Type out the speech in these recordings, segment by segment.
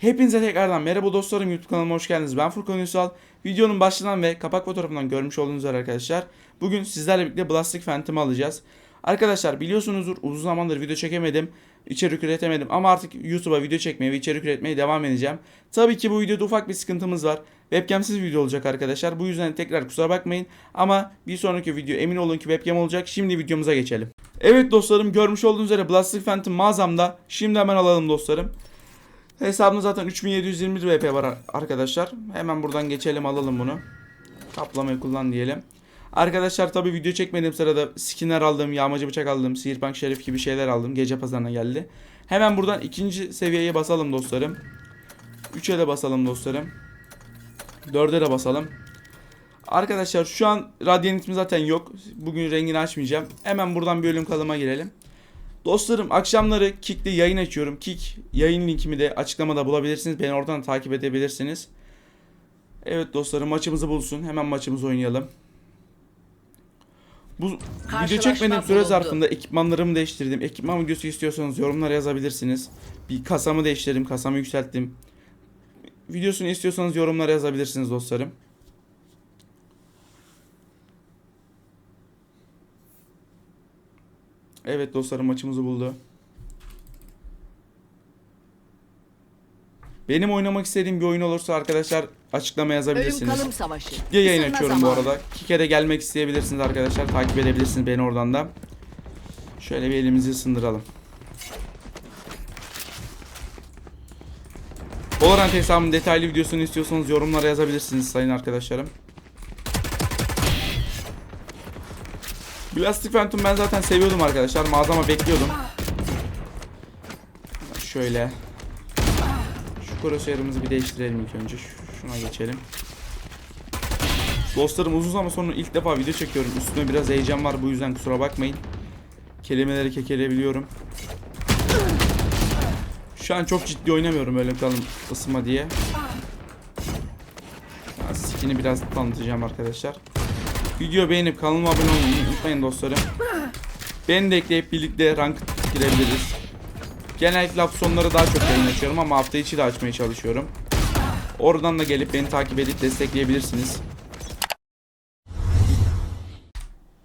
Hepinize tekrardan merhaba dostlarım YouTube kanalıma hoş geldiniz. Ben Furkan Ünsal. Videonun başından ve kapak fotoğrafından görmüş olduğunuz üzere arkadaşlar. Bugün sizlerle birlikte Blastic Phantom'ı alacağız. Arkadaşlar biliyorsunuzdur uzun zamandır video çekemedim. içerik üretemedim ama artık YouTube'a video çekmeye ve içerik üretmeye devam edeceğim. Tabii ki bu videoda ufak bir sıkıntımız var. Webcamsiz video olacak arkadaşlar. Bu yüzden tekrar kusura bakmayın. Ama bir sonraki video emin olun ki webcam olacak. Şimdi videomuza geçelim. Evet dostlarım görmüş olduğunuz üzere Blastic Phantom mağazamda. Şimdi hemen alalım dostlarım. Hesabımda zaten 3720 VP var arkadaşlar. Hemen buradan geçelim alalım bunu. Kaplamayı kullan diyelim. Arkadaşlar tabi video çekmediğim sırada skinler aldım, yağmacı bıçak aldım, sihirbaz şerif gibi şeyler aldım. Gece pazarına geldi. Hemen buradan ikinci seviyeye basalım dostlarım. 3'e de basalım dostlarım. 4'e de basalım. Arkadaşlar şu an radyanitim zaten yok. Bugün rengini açmayacağım. Hemen buradan bölüm kalıma girelim. Dostlarım akşamları Kick'te yayın açıyorum. Kick yayın linkimi de açıklamada bulabilirsiniz. Beni oradan takip edebilirsiniz. Evet dostlarım maçımızı bulsun. Hemen maçımızı oynayalım. Bu video çekmediğim süre zarfında ekipmanlarımı değiştirdim. Ekipman videosu istiyorsanız yorumlara yazabilirsiniz. Bir kasamı değiştirdim, kasamı yükselttim. Videosunu istiyorsanız yorumlara yazabilirsiniz dostlarım. Evet dostlarım maçımızı buldu. Benim oynamak istediğim bir oyun olursa arkadaşlar açıklama Ölüm yazabilirsiniz. kalım savaşı. Kick'e yayın Isınma açıyorum bu zamanı. arada. Kick'e de gelmek isteyebilirsiniz arkadaşlar. Takip edebilirsiniz beni oradan da. Şöyle bir elimizi ısındıralım. Valorant hesabımın detaylı videosunu istiyorsanız yorumlara yazabilirsiniz sayın arkadaşlarım. Plastic Phantom ben zaten seviyordum arkadaşlar. Mağazama bekliyordum. Şöyle. Şu crosshair'ımızı bir değiştirelim ilk önce. Şu- Şuna geçelim. Dostlarım uzun zaman sonra ilk defa video çekiyorum. Üstüme biraz heyecan var bu yüzden kusura bakmayın. Kelimeleri kekeleyebiliyorum. Şu an çok ciddi oynamıyorum öyle kalın ısınma diye. Skin'i biraz tanıtacağım arkadaşlar. Video beğenip kanalıma abone olmayı unutmayın dostlarım. Beni de ekleyip birlikte rank girebiliriz. Genellikle hafta sonları daha çok yayın açıyorum ama hafta içi de açmaya çalışıyorum. Oradan da gelip beni takip edip destekleyebilirsiniz.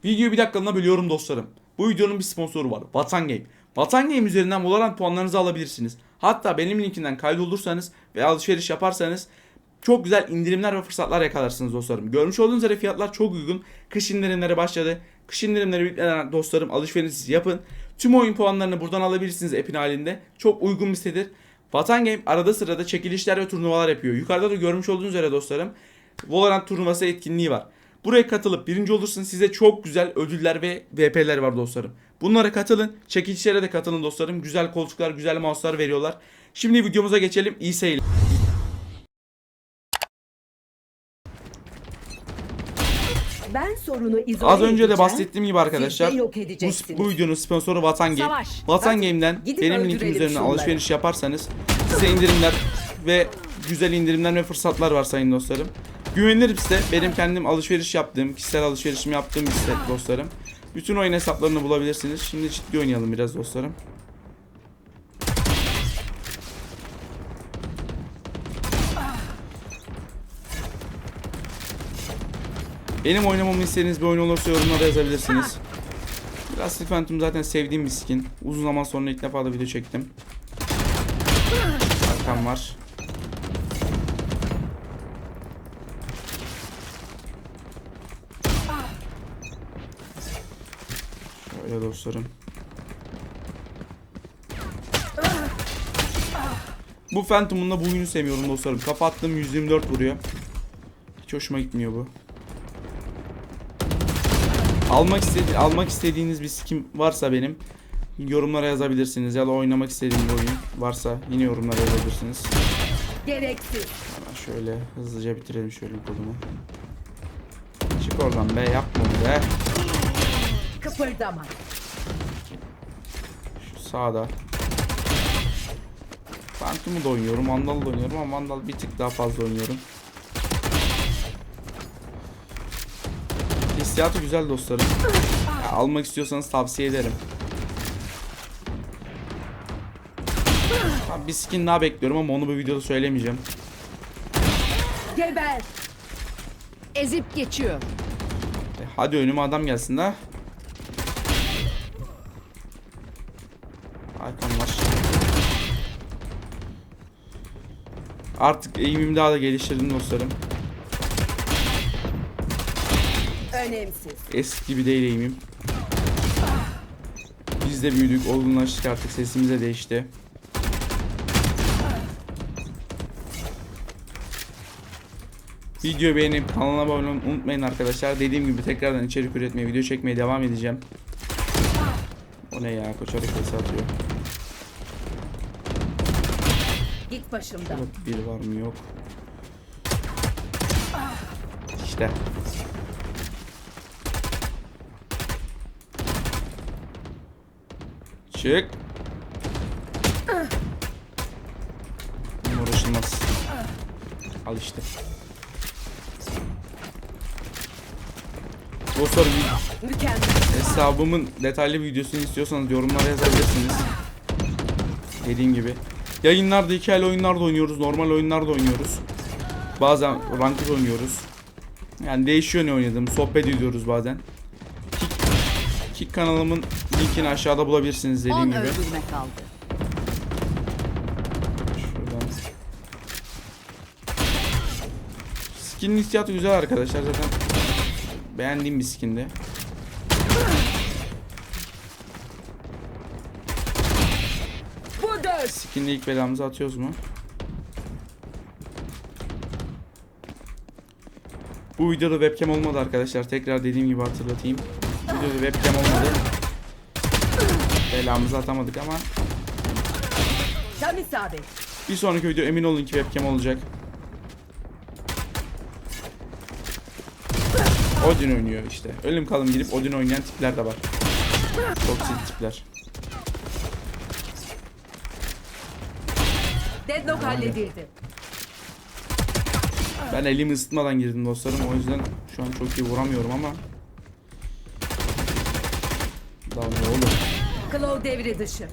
Videoyu bir dakikalığına bölüyorum dostlarım. Bu videonun bir sponsoru var. Vatan Game. Vatan Game üzerinden Valorant puanlarınızı alabilirsiniz. Hatta benim linkimden kaydolursanız ve alışveriş yaparsanız çok güzel indirimler ve fırsatlar yakalarsınız dostlarım. Görmüş olduğunuz üzere fiyatlar çok uygun. Kış indirimleri başladı. Kış indirimleri bitmeden dostlarım alışverişinizi yapın. Tüm oyun puanlarını buradan alabilirsiniz app'in halinde. Çok uygun bir sitedir. Vatan Game arada sırada çekilişler ve turnuvalar yapıyor. Yukarıda da görmüş olduğunuz üzere dostlarım Valorant turnuvası etkinliği var. Buraya katılıp birinci olursanız size çok güzel ödüller ve VP'ler var dostlarım. Bunlara katılın. Çekilişlere de katılın dostlarım. Güzel koltuklar, güzel mouse'lar veriyorlar. Şimdi videomuza geçelim. İyi seyirler. Sorunu izole Az önce de edeceğim. bahsettiğim gibi arkadaşlar Siz de yok bu, edeceksiniz. bu videonun sponsoru Vatan Game. Savaş. Vatan Hadi, Game'den gidin benim linkim öldürelim üzerinden şunları. alışveriş yaparsanız size indirimler ve güzel indirimler ve fırsatlar var sayın dostlarım. Güvenilir bir site. Benim kendim alışveriş yaptığım, kişisel alışverişimi yaptığım bir site dostlarım. Bütün oyun hesaplarını bulabilirsiniz. Şimdi ciddi oynayalım biraz dostlarım. Benim oynamamı istediğiniz bir oyun olursa yorumlara yazabilirsiniz. Plastic Phantom zaten sevdiğim bir skin. Uzun zaman sonra ilk defa da video çektim. Arkam var. Şöyle dostlarım. Bu Phantom'un da bu oyunu sevmiyorum dostlarım. Kafa attığım 124 vuruyor. Hiç hoşuma gitmiyor bu. Almak istedi almak istediğiniz bir skin varsa benim yorumlara yazabilirsiniz ya da oynamak istediğim bir oyun varsa yine yorumlara yazabilirsiniz. Gereksiz. Hemen şöyle hızlıca bitirelim şöyle kodumu. Çık oradan be yapma be. Kıpırdama. Şu sağda. Phantom'u da oynuyorum, Vandal'ı da oynuyorum ama Vandal bir tık daha fazla oynuyorum. Hissiyatı güzel dostlarım. Ya, almak istiyorsanız tavsiye ederim. Abi bir skin daha bekliyorum ama onu bu videoda söylemeyeceğim. Geber. Ezip geçiyor. E, hadi önüme adam gelsin de. Arkam var. Artık eğimimi daha da geliştirdim dostlarım. Önemsiz. Eski gibi değil eğimim. Biz de büyüdük, olgunlaştık artık sesimiz de değişti. Videoyu beğenip kanala abone olmayı unutmayın arkadaşlar. Dediğim gibi tekrardan içerik üretmeye, video çekmeye devam edeceğim. O ne ya? Koçarık sesi atıyor. Git başımdan. Bir var mı? Yok. İşte. Çık. Bunun uğraşılmaz. Al işte. Dostlarım Mükemmel. hesabımın detaylı videosunu istiyorsanız yorumlara yazabilirsiniz. Dediğim gibi. Yayınlarda hikayeli oyunlarda oynuyoruz, normal oyunlarda oynuyoruz. Bazen ranked oynuyoruz. Yani değişiyor ne oynadığım, sohbet ediyoruz bazen. Kick kanalımın linkini aşağıda bulabilirsiniz 10 dediğim gibi. kaldı. Şuradan. Skin'in hissiyatı güzel arkadaşlar zaten. Beğendiğim bir skindi. Skin'le ilk belamızı atıyoruz mu? Bu videoda webcam olmadı arkadaşlar. Tekrar dediğim gibi hatırlatayım. Videoda webcam olmadı. Belamızı atamadık ama Tam isabet. bir sonraki video emin olun ki webcam olacak. Odin oynuyor işte. Ölüm kalım girip Odin oynayan tipler de var. Toksik tipler. Deadlock halledildi. Ben elimi ısıtmadan girdim dostlarım. O yüzden şu an çok iyi vuramıyorum ama. Daha ne olur. Claw devre dışı.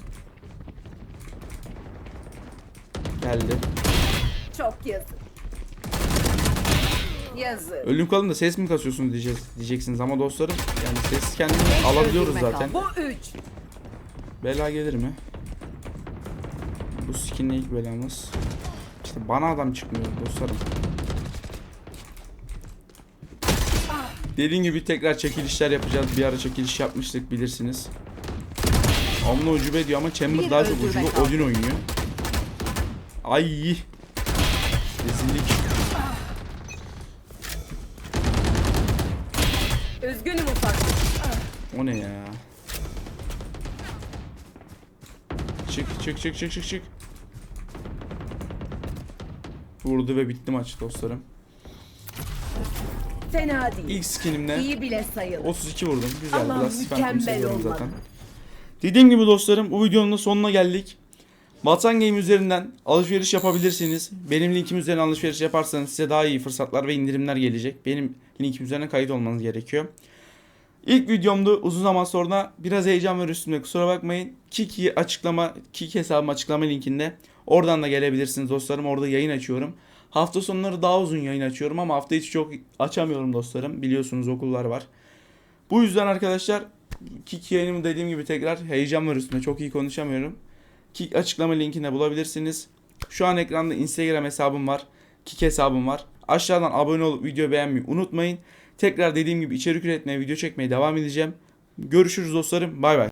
Geldi. Çok yazık. Yazık. Ölüm kalın da ses mi kasıyorsunuz diyeceğiz, diyeceksiniz ama dostlarım yani ses kendini Beş alabiliyoruz öldürme zaten. Bu üç. Bela gelir mi? Bu skinle ilk belamız. İşte bana adam çıkmıyor dostlarım. Dediğim gibi tekrar çekilişler yapacağız. Bir ara çekiliş yapmıştık bilirsiniz. Amına ucube diyor ama Chamber daha çok ucube. Odin oynuyor. Ay. Rezillik. Üzgünüm ufak. O ne ya? Çık çık çık çık çık çık. Vurdu ve bitti maç dostlarım. Fena değil. İlk skinimle İyi bile sayılır. 32 vurdum. Güzel. Ama Biraz mükemmel seviyorum olmadı. zaten. Dediğim gibi dostlarım bu videonun da sonuna geldik. Vatan Game üzerinden alışveriş yapabilirsiniz. Benim linkim üzerinden alışveriş yaparsanız size daha iyi fırsatlar ve indirimler gelecek. Benim linkim üzerine kayıt olmanız gerekiyor. İlk videomdu. Uzun zaman sonra biraz heyecan var üstümde. Kusura bakmayın. Kiki açıklama, Kiki hesabım açıklama linkinde. Oradan da gelebilirsiniz dostlarım. Orada yayın açıyorum. Hafta sonları daha uzun yayın açıyorum ama hafta içi çok açamıyorum dostlarım. Biliyorsunuz okullar var. Bu yüzden arkadaşlar Kik yayınımı dediğim gibi tekrar heyecan var üstünde. Çok iyi konuşamıyorum. Kik açıklama linkinde bulabilirsiniz. Şu an ekranda Instagram hesabım var. Kik hesabım var. Aşağıdan abone olup video beğenmeyi unutmayın. Tekrar dediğim gibi içerik üretmeye, video çekmeye devam edeceğim. Görüşürüz dostlarım. Bay bay.